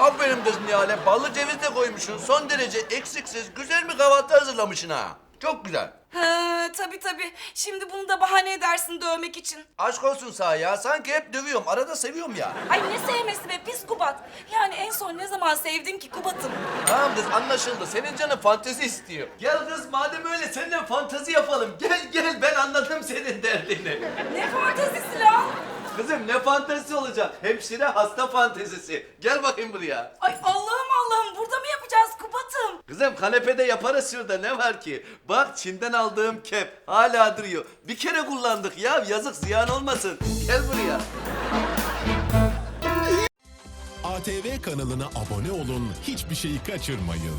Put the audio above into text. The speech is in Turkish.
Aferin kız Nihal'e. Ballı ceviz de koymuşsun. Son derece eksiksiz güzel bir kahvaltı hazırlamışsın ha. Çok güzel. Ha, tabii tabii. Şimdi bunu da bahane edersin dövmek için. Aşk olsun sağ ya. Sanki hep dövüyorum. Arada seviyorum ya. Ay ne sevmesi be pis Kubat. Yani en son ne zaman sevdin ki Kubat'ım? Tamam kız anlaşıldı. Senin canın fantezi istiyor. Gel kız madem öyle seninle fantezi yapalım. Gel gel ben anladım senin derdini. Ne lan? Kızım ne fantezisi olacak? Hemşire hasta fantezisi. Gel bakayım buraya. Ay Allah'ım Allah'ım burada mı yapacağız Kubat'ım? Kızım kanepede yaparız şurada ne var ki? Bak Çin'den aldığım kep hala duruyor. Bir kere kullandık ya yazık ziyan olmasın. Gel buraya. ATV kanalına abone olun, hiçbir şeyi kaçırmayın.